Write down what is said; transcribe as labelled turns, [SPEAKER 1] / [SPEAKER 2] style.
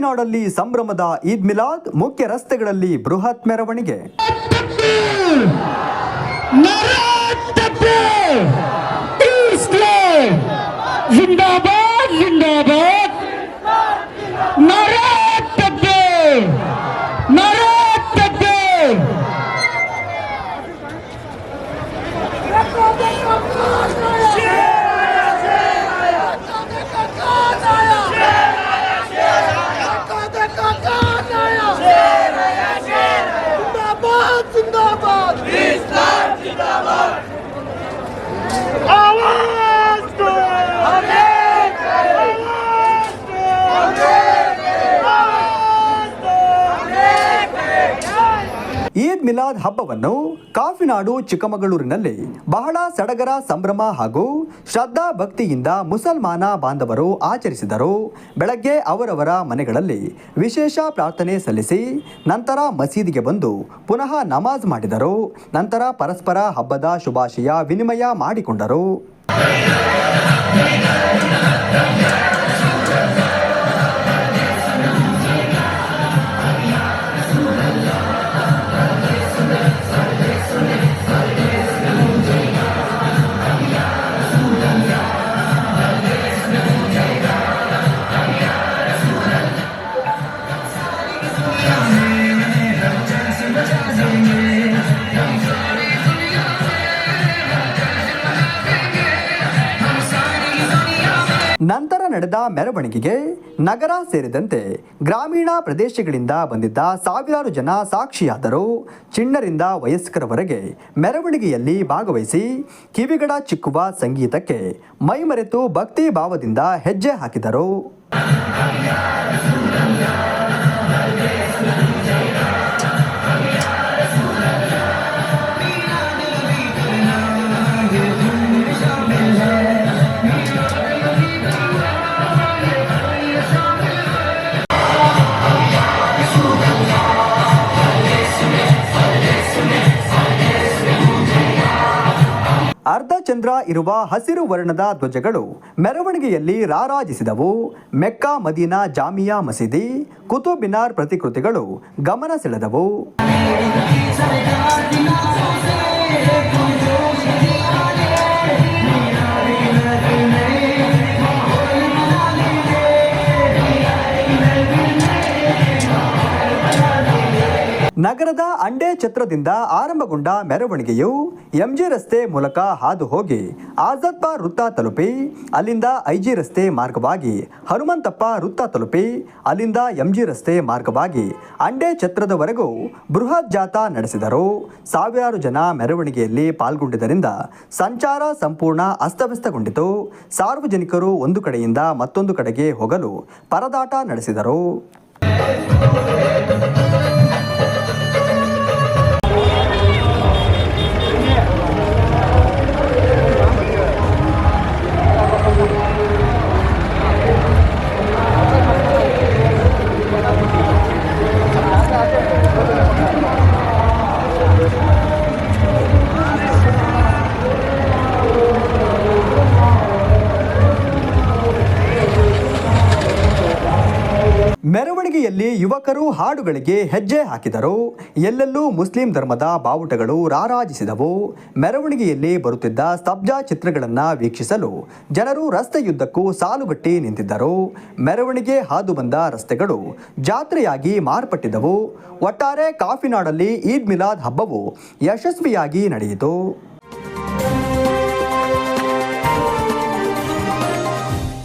[SPEAKER 1] ತಮಿಳುನಾಡಲ್ಲಿ ಸಂಭ್ರಮದ ಈದ್ ಮಿಲಾದ್ ಮುಖ್ಯ ರಸ್ತೆಗಳಲ್ಲಿ ಬೃಹತ್ ಮೆರವಣಿಗೆ.
[SPEAKER 2] ಜಿಂದಾಬಾದ್
[SPEAKER 1] ಜಿಂದಾಬಾದ್ ಮಿಲಾದ್ ಹಬ್ಬವನ್ನು ಕಾಫಿನಾಡು, ಚಿಕ್ಕಮಗಳೂರಿನಲ್ಲಿ ಬಹಳ ಸಡಗರ ಸಂಭ್ರಮ ಹಾಗೂ ಶ್ರದ್ಧಾ ಭಕ್ತಿಯಿಂದ ಮುಸಲ್ಮಾನ ಬಾಂಧವರು ಆಚರಿಸಿದರು. ಬೆಳಗ್ಗೆ ಅವರವರ ಮನೆಗಳಲ್ಲಿ ವಿಶೇಷ ಪ್ರಾರ್ಥನೆ ಸಲ್ಲಿಸಿ, ನಂತರ ಮಸೀದಿಗೆ ಬಂದು ಪುನಃ ನಮಾಜ್ ಮಾಡಿದರು. ನಂತರ ಪರಸ್ಪರ ಹಬ್ಬದ ಶುಭಾಶಯ ವಿನಿಮಯ ಮಾಡಿಕೊಂಡರು. ನಂತರ ನಡೆದ ಮೆರವಣಿಗೆಗೆ ನಗರ ಸೇರಿದಂತೆ ಗ್ರಾಮೀಣ ಪ್ರದೇಶಗಳಿಂದ ಬಂದಿದ್ದ ಸಾವಿರಾರು ಜನ ಸಾಕ್ಷಿಯಾದರು. ಚಿಣ್ಣರಿಂದ ವಯಸ್ಕರವರೆಗೆ ಮೆರವಣಿಗೆಯಲ್ಲಿ ಭಾಗವಹಿಸಿ ಕಿವಿಗಡ ಚಿಕ್ಕುವ ಸಂಗೀತಕ್ಕೆ ಮೈಮರೆತು ಭಕ್ತಿ ಭಾವದಿಂದ ಹೆಜ್ಜೆ ಹಾಕಿದರು. ಅರ್ಧ ಚಂದ್ರ ಇರುವ ಹಸಿರು ವರ್ಣದ ಧ್ವಜಗಳು ಮೆರವಣಿಗೆಯಲ್ಲಿ ರಾರಾಜಿಸಿದವು. ಮೆಕ್ಕಾ ಮದೀನಾ ಜಾಮಿಯಾ ಮಸೀದಿ ಕುತುಬಿನಾರ್ ಪ್ರತಿಕೃತಿಗಳು ಗಮನ ಸೆಳೆದವು. ನಗರದ ಅಂಡೆ ಛತ್ರದಿಂದ ಆರಂಭಗೊಂಡ ಮೆರವಣಿಗೆಯು ಎಂಜಿ ರಸ್ತೆ ಮೂಲಕ ಹಾದು ಹೋಗಿ ಆಜಾದ್ ವೃತ್ತ ತಲುಪಿ, ಅಲ್ಲಿಂದ ಐಜಿ ರಸ್ತೆ ಮಾರ್ಗವಾಗಿ ಹನುಮಂತಪ್ಪ ವೃತ್ತ ತಲುಪಿ, ಅಲ್ಲಿಂದ ಎಂಜಿ ರಸ್ತೆ ಮಾರ್ಗವಾಗಿ ಅಂಡೆ ಛತ್ರದವರೆಗೂ ಬೃಹತ್ ಜಾಥಾ ನಡೆಸಿದರು. ಸಾವಿರಾರು ಜನ ಮೆರವಣಿಗೆಯಲ್ಲಿ ಪಾಲ್ಗೊಂಡಿದ್ದರಿಂದ ಸಂಚಾರ ಸಂಪೂರ್ಣ ಅಸ್ತವ್ಯಸ್ತಗೊಂಡಿತು. ಸಾರ್ವಜನಿಕರು ಒಂದು ಕಡೆಯಿಂದ ಮತ್ತೊಂದು ಕಡೆಗೆ ಹೋಗಲು ಪರದಾಟ ನಡೆಸಿದರು. ಮೆರವಣಿಗೆಯಲ್ಲಿ ಯುವಕರು ಹಾಡುಗಳಿಗೆ ಹೆಜ್ಜೆ ಹಾಕಿದರು. ಎಲ್ಲೆಲ್ಲೂ ಮುಸ್ಲಿಂ ಧರ್ಮದ ಬಾವುಟಗಳು ರಾರಾಜಿಸಿದವು. ಮೆರವಣಿಗೆಯಲ್ಲಿ ಬರುತ್ತಿದ್ದ ಸ್ತಬ್ಜಾ ಚಿತ್ರಗಳನ್ನು ವೀಕ್ಷಿಸಲು ಜನರು ರಸ್ತೆಯುದ್ದಕ್ಕೂ ಸಾಲುಗಟ್ಟಿ ನಿಂತಿದ್ದರು. ಮೆರವಣಿಗೆ ಹಾದು ಬಂದ ರಸ್ತೆಗಳು ಜಾತ್ರೆಯಾಗಿ ಮಾರ್ಪಟ್ಟಿದವು ಒಟ್ಟಾರೆ ಕಾಫಿನಾಡಲ್ಲಿ ಈದ್ ಮಿಲಾದ್ ಹಬ್ಬವು ಯಶಸ್ವಿಯಾಗಿ ನಡೆಯಿತು.